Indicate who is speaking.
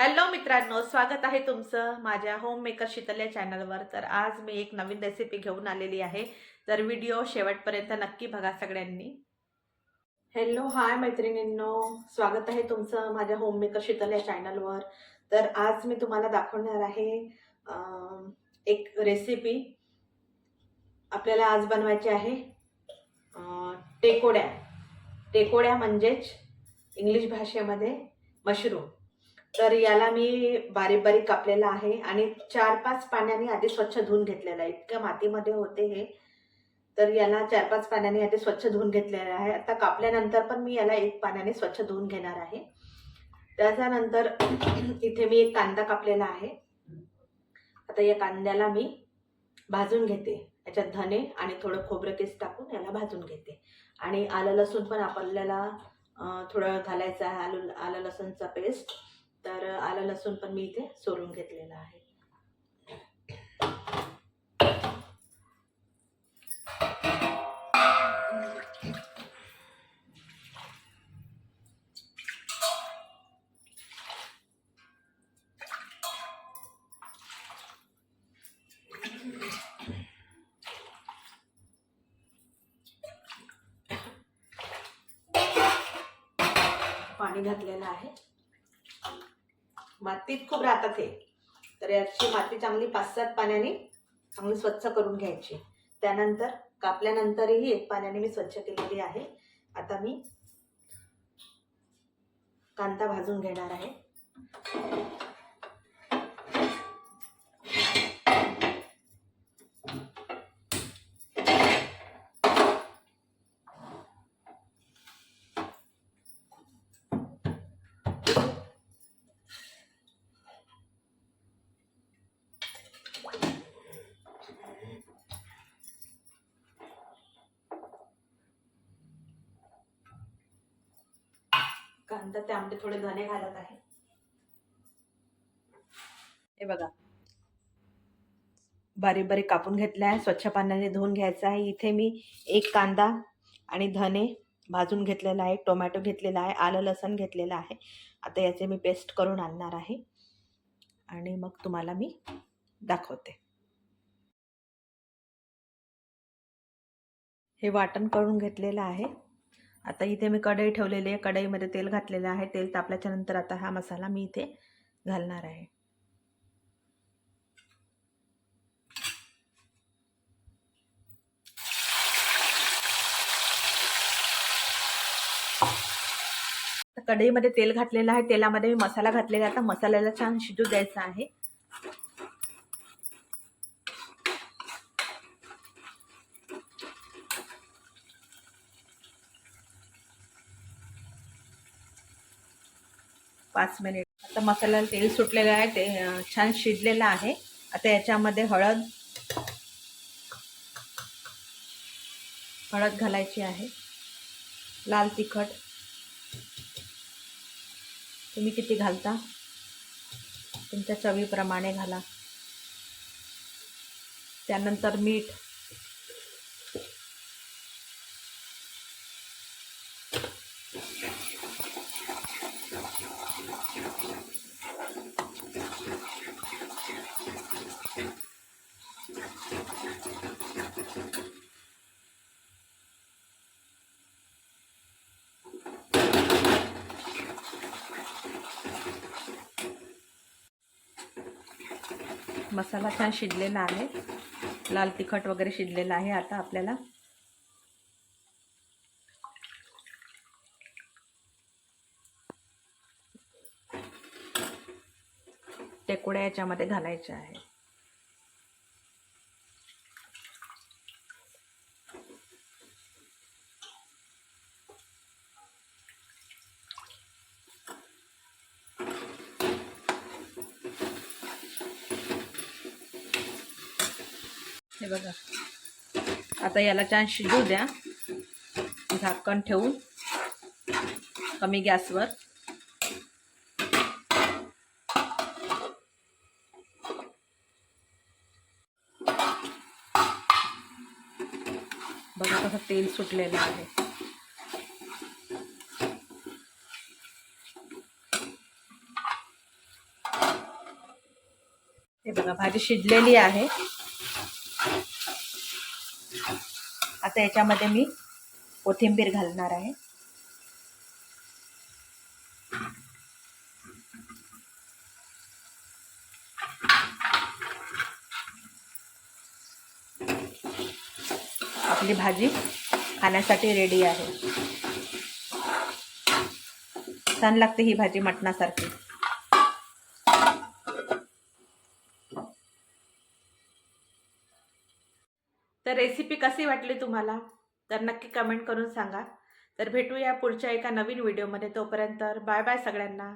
Speaker 1: Hello मित्रांनो स्वागत आहे तुमचं माझ्या होम मेकर शीतल या चॅनलवर तर आज मी एक नवीन रेसिपी घेऊन आलेली आहे. तर व्हिडिओ शेवटपर्यंत नक्की बघा सगळ्यांनी. हॅलो हाय मैत्रिणींनो. स्वागत आहे तुमचं माझ्या होम मेकर शीतल या चॅनलवर तर आज मी तुम्हाला दाखवणार आहे एक रेसिपी आपल्याला आज बनवायची आहे टेकोड्या. टेकोड्या म्हणजेच इंग्लिश भाषेमध्ये मशरूम. तर याला मी बारीक बारीक कापलेला आहे आणि चार पाच पाण्याने आधी स्वच्छ धुवून घेतलेला आहे. इतक्या मातीमध्ये होते हे. तर याला चार पाच पाण्याने आधी स्वच्छ धुवून घेतलेलं आहे. आता कापल्यानंतर पण मी याला एक पाण्याने स्वच्छ धुवून घेणार आहे. त्याच्यानंतर इथे मी एक कांदा कापलेला आहे. आता या कांद्याला मी भाजून घेते. याच्यात धने आणि थोडं खोबरं केस टाकून याला भाजून घेते. आणि आलं लसूण पण आपल्याला थोडं घालायचं आहे आलू आलं लसूणचा पेस्ट तर आलं लसूण पण मी इथे सोलून घेतलेलं आहे. पाणी घातलेलं आहे. मातीत खूप राहतात हे. तर याची माती चांगली पाच सात पाण्याने चांगली स्वच्छ करून घ्यायची. त्यानंतर कापल्यानंतरही एक पाण्याने मी स्वच्छ केलेली आहे. आता मी कांदा भाजून घेणार आहे. कांदा त्यामध्ये थोडे धने घालत आहे. हे बघा. बारीक बारीक कापून घेतला आहे. स्वच्छ पाण्याने धुवून घ्यायचा आहे. इथे मी एक कांदा आणि धने भाजून घेतलेला आहे. टोमॅटो घेतलेला आहे. आलं लसण घेतलेलं आहे. आता याचे मी पेस्ट करून आणणार आहे. आणि मग तुम्हाला मी दाखवते. हे वाटण करून घेतलेलं आहे. आता इथे मी कढई ठेवलेली आहे. कढईमध्ये तेल घातलेलं आहे. तेल तापल्याच्या नंतर आता हा मसाला मी इथे घालणार आहे. कढईमध्ये तेल घातलेलं आहे. तेलामध्ये मी मसाला घातलेला आहे. आता मसाल्याला छान शिजू द्यायचा आहे. पाच मिनिट. आता मसाल्याला तेल सुटलेलं आहे ते छान शिजलेलं आहे. आता याच्यामध्ये हळद हळद घालायची आहे. लाल तिखट. तुम्ही किती घालता? तुमच्या चवीप्रमाणे घाला. त्यानंतर मीठ. मसाला छान शिजलेला आहे. लाल तिखट वगैरे शिजलेला आहे आता आपल्याला. टेकोड्या याच्यामध्ये घालायच्या आहे हे बघा. आता याला छान शिजू द्या. झाकण ठेवून. कमी गॅसवर. बघा कसं तेल सुटलेलं आहे. हे बघा भाजी शिजलेली आहे. आता याच्यामध्ये मी कोथिंबीर घालणार आहे. आपली भाजी खाण्यासाठी रेडी आहे. छान लागते ही भाजी मटणासारखी. तर रेसिपी कशी वाटली तुम्हाला? तर नक्की कमेंट करून सांगा. तर भेटूया पुढच्या एका नवीन व्हिडिओमध्ये तोपर्यंत बाय बाय सगळ्यांना.